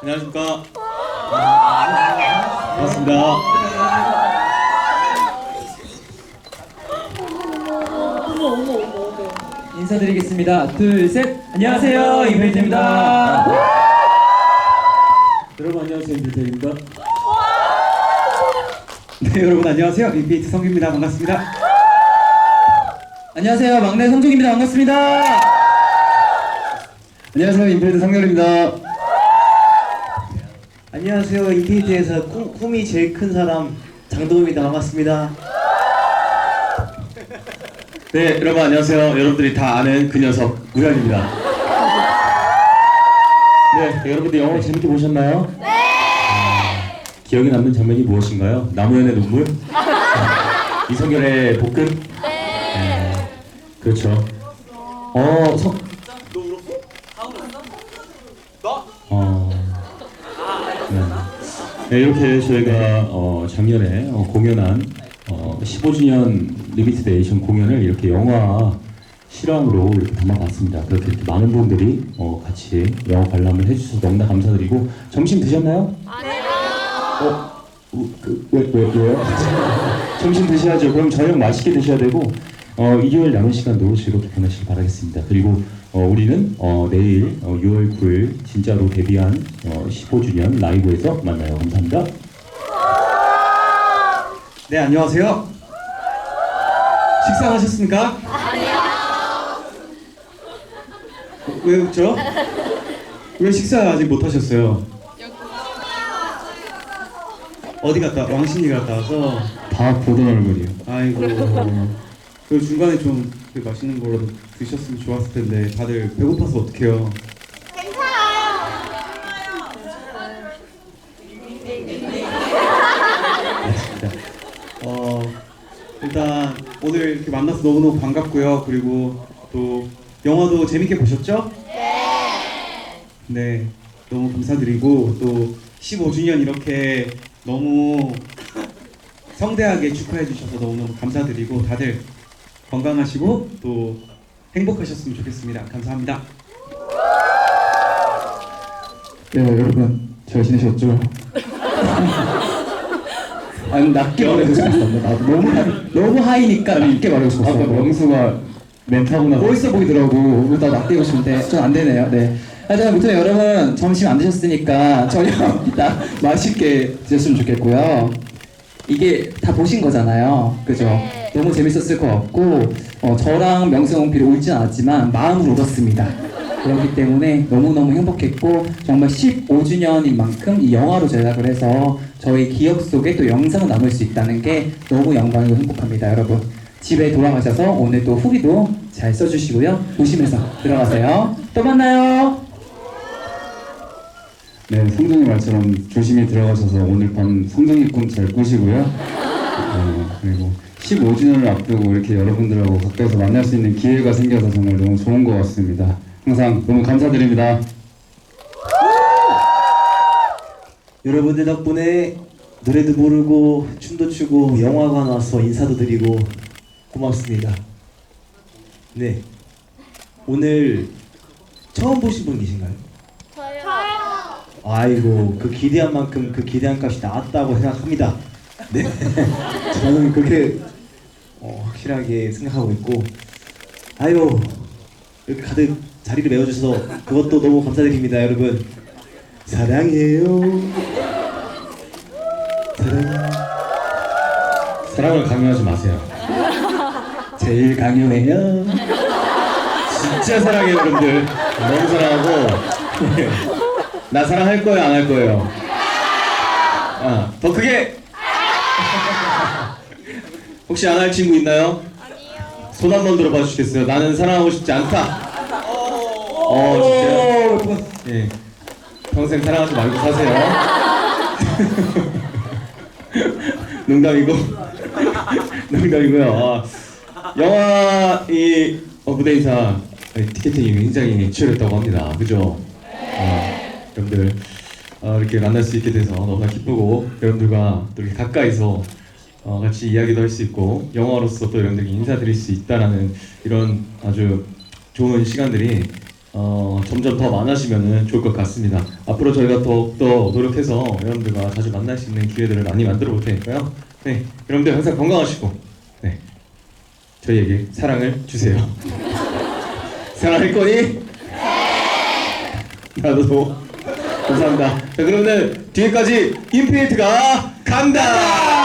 안녕하십니까. 반갑습니다. 인사드리겠습니다. 둘, 셋. 안녕하세요. 이벤트입니다. 여러분 안녕하세요 임필태입니다. 네 여러분 안녕하세요 임필태 성규입니다. 반갑습니다. 안녕하세요. 막내 성종입니다. 반갑습니다. 안녕하세요 임필태 성렬입니다. 안녕하세요. 인피니트에서 꿈, 꿈이 제일 큰 사람 장동입니다. 반갑습니다. 네 여러분 안녕하세요. 여러분들이 다 아는 그 녀석 우현입니다. 네 여러분들 영화 재밌게 보셨나요? 네. 기억에 남는 장면이 무엇인가요? 나무현의 눈물? 이성결의 복근? 네. 그렇죠. 어 성. 네, 이렇게 저희가 어, 작년에 어, 공연한 어, 15주년 리미티드 에이션 공연을 이렇게 영화 실황으로 이렇게 담아봤습니다. 그렇게 이렇게 많은 분들이 어, 같이 영화 관람을 해주셔서 너무나 감사드리고 점심 드셨나요? 아니요. 어? 우- 그, 왜, 왜, 왜요? 점심 드셔야죠. 그럼 저녁 맛있게 드셔야 되고 어, 일요일 남은 시간도 즐겁게 보내시길 바라겠습니다. 그리고 어, 우리는 어, 내일 어, 6월 9일 진짜로 데뷔한 어, 15주년 라이브에서 만나요. 감사합니다. 네, 안녕하세요. 식사하셨습니까? 아니요. 왜 웃죠? 왜 식사 아직 못 하셨어요? 어디 갔다 왕신이 갔다 와서 다 보던 얼굴이요. 아이고. 그 중간에 좀 그 맛있는 거라도 드셨으면 좋았을 텐데 다들 배고파서 어떡해요? 괜찮아요. 어 일단 오늘 이렇게 만나서 너무너무 반갑고요. 그리고 또 영화도 재밌게 보셨죠? 네. 네. 너무 감사드리고 또 15주년 이렇게 너무 성대하게 축하해 주셔서 너무너무 감사드리고 다들 건강하시고 또 행복하셨으면 좋겠습니다. 감사합니다. 네 여러분 잘 지내셨죠? 아니 낮게 말해고 싶었어 나 너무 하이, 너무 하이니까 낮게 말하고 싶었어 아까 명수가 멘트하고 나서 멋있어 보이더라고. 나 낮게 하고 싶은데 좀 안 되네요. 네. 하여튼 아무튼 여러분 점심 안 드셨으니까 저녁 이따 맛있게 드셨으면 좋겠고요. 이게 다 보신 거잖아요. 그죠? 너무 재밌었을 것 같고 어, 저랑 명수 형필이 울진 않았지만 마음으로 울었습니다. 그렇기 때문에 너무너무 행복했고 정말 15주년인 만큼 이 영화로 제작을 해서 저희 기억 속에 또 영상을 남을 수 있다는 게 너무 영광이고 행복합니다 여러분. 집에 돌아가셔서 오늘 또 후기도 잘 써주시고요. 보시면서 들어가세요. 또 만나요! 네, 성정이 말처럼 조심히 들어가셔서 오늘 밤 성정이 꿈 잘 꾸시고요. 어, 그리고 15주년을 앞두고 이렇게 여러분들하고 가까이서 만날 수 있는 기회가 생겨서 정말 너무 좋은 것 같습니다. 항상 너무 감사드립니다. 여러분들 덕분에 노래도 부르고 춤도 추고 영화관 와서 인사도 드리고 고맙습니다. 네. 오늘 처음 보신 분 계신가요? 아이고 그 기대한 만큼 그 기대한 값이 나왔다고 생각합니다. 네. 저는 그렇게 어, 확실하게 생각하고 있고 아이고 이렇게 가득 자리를 메워주셔서 그것도 너무 감사드립니다, 여러분. 사랑해요. 사랑. 사랑을 강요하지 마세요. 제일 강요해요. 진짜 사랑해요, 여러분들. 너무 사랑하고. 나 사랑할 거예요, 안 할 거예요? 아, 더 크게! 혹시 안 할 친구 있나요? 아니요. 손 한번 들어봐 주시겠어요? 나는 사랑하고 싶지 않다. 어, 진짜요? 예. 평생 사랑하지 말고 사세요. 농담이고. 농담이고요. 아, 영화 이 어, 무대 인사 티켓팅이 굉장히 치열했다고 합니다. 그죠? 어, 여러분들 어, 이렇게 만날 수 있게 돼서 너무나 기쁘고 여러분들과 또 이렇게 가까이서 어, 같이 이야기도 할 수 있고 영화로서 또 여러분들께 인사드릴 수 있다라는 이런 아주 좋은 시간들이 어, 점점 더 많아지면 좋을 것 같습니다. 앞으로 저희가 더욱더 노력해서 여러분들과 자주 만날 수 있는 기회들을 많이 만들어 볼 테니까요. 네, 여러분들 항상 건강하시고, 네, 저희에게 사랑을 주세요. 사랑할 거니? 나도 감사합니다. 자, 그러면 뒤에까지 인피니트가 간다.